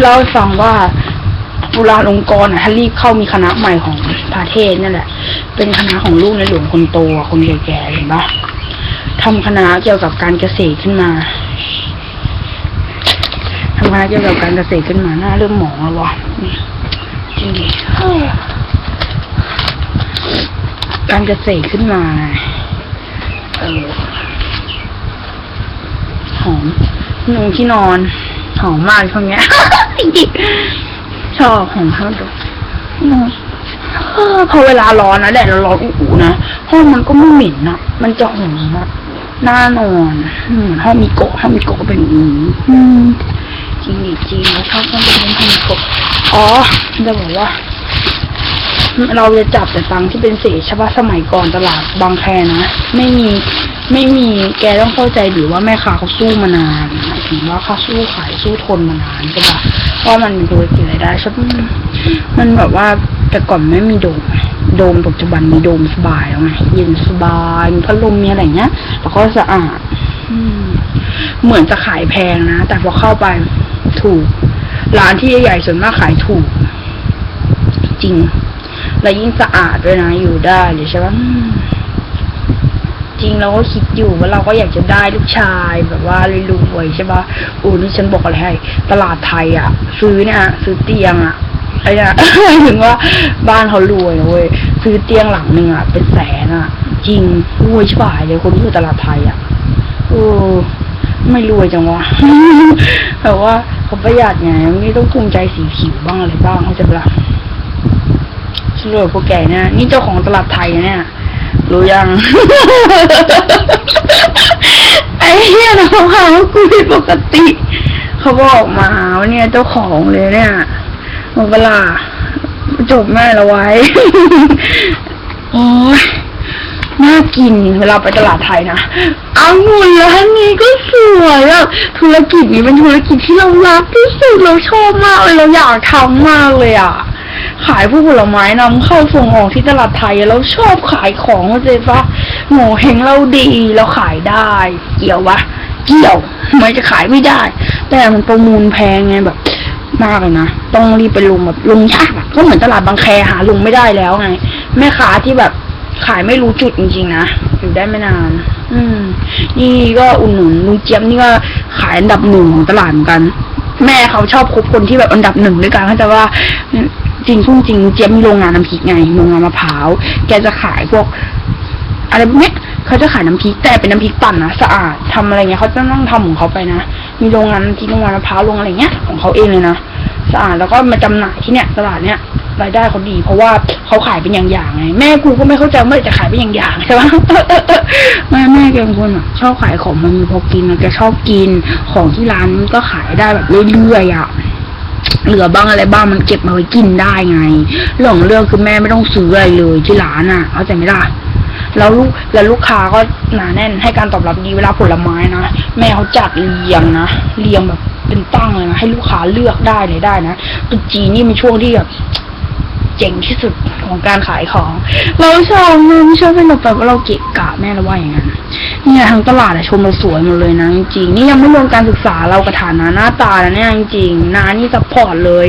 เล่าให้ฟังว่าจุฬาลงกรณ์อะท่านรีบเข้ามีคณะใหม่ของประเทศนั่นแหละ เป็นคณะของลูกในหลวงคนโตอะคนแก่ๆเห็นปะทำคณะเกี่ยวกับการเกษตรขึ้นมาทำคณะเกี่ยวกับการเกษตรขึ้นมาหน้าเริ่มหมองแล้ววะจริงดิการเกษตรขึ้นมาเออหอมนุ่งที่นอน หอมมากช่วงเนี้ย จริงๆชอบหอมเท่าดอกนอนเออพอเวลาร้อนนะแดดร้อนๆอุ่ๆนะห้องมันก็ไม่เหม็นนะมันจะหอมอะน่านอนอืมเหมือนห้องมีโกะห้องมีโกะก็เป็นอย่างนี้อืมจริงดิจริงเราชอบห้องเป็นห้องมีโกะอ๋อจะบอกว่า เราจะจับแต่ตังค์ที่เป็นเศษใช่ปะสมัยก่อนตลาดบางแคนะไม่มีไม่มีแกต้องเข้าใจดีว่าแม่ค้าเขาสู้มานานหมาย ถึงว่าเขาสู้ขายสู้ทนมานานใช่ปะเพราะมันเป็นธุรกิจรายได้ใช่ปะมันแบบว่าแต่ก่อนไม่มีโดม โดมปัจจุบันมีโดมสบายแล้วไงเย็นสบายมีพัดลมมีอะไรเงี้ย แล้วก็สะอาดเหมือนจะขายแพงนะ แต่พอเข้าไปถูก ร้านที่ใหญ่ๆส่วนมากขายถูก จริง แล้วยิ่งสะอาดด้วยนะอยู่ได้เลยใช่ปะอืม จริงเราก็คิดอยู่ว่าเราก็อยากจะได้ลูกชายแบบว่ารวยๆใช่ปะโอ้นี่ฉันบอกอะไรให้ตลาดไทยอะ ซื้อเนี่ยซื้อเตียงอะไอ้เนี่ยถึงว่าบ้านเขารวยเว้ยซื้อเตียงหลังหนึ่งอะเป็นแสนอะ จริงรวยใชิบหายเลยคนที่อยู่ตลาดไทยอะโอ้ไม่รวยจังวะแต่ว่าเขาประหยัดไงไม่ต้องภูมิใจสีผิวบ้างอะไรบ้างเขาจปะล่ะสรวยพวกแกเนี่ยนี่เจ้าของตลาดไทยเนี่ย รู้ยัง ไอ้เหี้ยนะเขาหาว่ากูผิดปกติ เขาบอกมาว่าเนี่ยเจ้าของเลยเนี่ยหมดเวลาจบแม่ละไว้ โอ้ยน่ากินเวลาไปตลาดไทยนะอังุ่นร้านนี้ก็สวยอะธุรกิจนี้เป็นธุรกิจที่เรารักที่สุดเราชอบมากเลยเราอยากทำมากเลยอะ ขายพวกผลไม้นำเข้าส่งออกที่ตลาดไทยเราชอบขายของเข้าใจปะโง่เฮงเราดีเราขายได้ เกี่ยววะ เกี่ยวไม่จะขายไม่ได้ แต่มันประมูลแพงไงแบบ มากเลยนะต้องรีบไปลงแบบลงยากก็เหมือนตลาดบางแคหาลงไม่ได้แล้วไงแม่ค้าที่แบบขายไม่รู้จุดจริงๆนะอยู่ได้ไม่นาน อืม นี่ก็อุ่นหนุนลุงเจี๊ยบนี่ก็ขายอันดับหนึ่งของตลาดเหมือนกัน แม่เขาชอบคบคนที่แบบอันดับหนึ่งด้วยกันเข้าใจว่า จริงพุ่งจริงเจ๊มีโรงงานน้ำพริกไงโรงงานมะพร้าวแกจะขายพวกอะไรพวกเนี้ยเขาจะขายน้ำพริกแต่เป็นน้ำพริกปั่นนะสะอาดทำอะไรเงี้ยเขาจะนั่งทำของเขาไปนะมีโรงงานน้ำพริกโรงงานมะพร้าวโรงอะไรเงี้ยของเขาเองเลยนะสะอาดแล้วก็มาจำหน่ายที่เนี้ยตลาดเนี้ยรายได้เขาดี เพราะว่าเขาขายเป็นอย่างๆไงแม่กูก็ไม่เข้าใจว่าเมื่อไหร่จะขายเป็นอย่างๆใช่ปะแม่แม่แกเป็นคนอะชอบขายของมันมีพอกินนะแกชอบกินของที่ร้านก็ขายได้แบบเรื่อยๆอะ เหลือบ้างอะไรบ้างมันเก็บมาไว้กินได้ไงเรื่องเรื่องคือแม่ไม่ต้องซื้ออะไรเลยที่ร้านอะเข้าใจไหมล่ะแล้วลูกแล้วลูกค้าก็หนาแน่นให้การตอบรับดีเวลาผลไม้นะแม่เขาจัดเรียงนะเรียงแบบเป็นตั้งเลยนะให้ลูกค้าเลือกได้เลยได้นะตุ๊จีนนี่เป็นช่วงที่แบบ เจ๋งที่สุดของการขายของ เราชอบมันชอบให้เราแบบว่าเราเกะกะแม่เราว่าอย่างนั้นเนี่ยทางตลาดอะชมเราสวยหมดเลยนะจริงๆนี่ยังไม่รวมการศึกษาเรากระฐานะหน้าตานะเนี่ยจริงๆนานี่ซัพพอร์ตเลย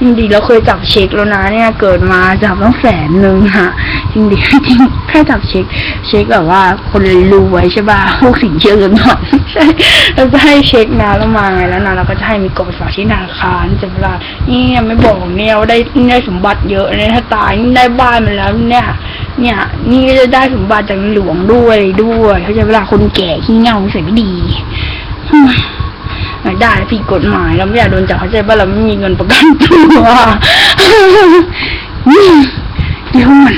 จริงๆเราเคยจับเช็คแล้วนะ เนี่ยเกิดมาจับต้องแสนหนึ่งฮะจริงๆจริงแค่จับเช็ค เช็คแบบว่าคนรวยใช่ป่ะพวกสินเชื่อเงินผ่อนใช่เราจะให้เช็คนะแล้วมาไงแล้วนะเราก็จะให้มีกดไปฝากที่ธนาคารจะเวลานี่ยังไม่บอกเนี่ยว่าได้ได้สมบัติเยอะเนี่ยถ้าตายนี่ได้บ้านมาแล้วเนี่ย เนี่ย นี่ก็จะได้สมบัติจากหลวงด้วยด้วยเขาจะเวลาคนแก่ขี้เหงาใส่ไม่ดีไม่ได้ผิดกฎหมายเราไม่อยากโดนจับเขาใจว่าเราไม่มีเงินประกันตัวเดี๋ยวมัน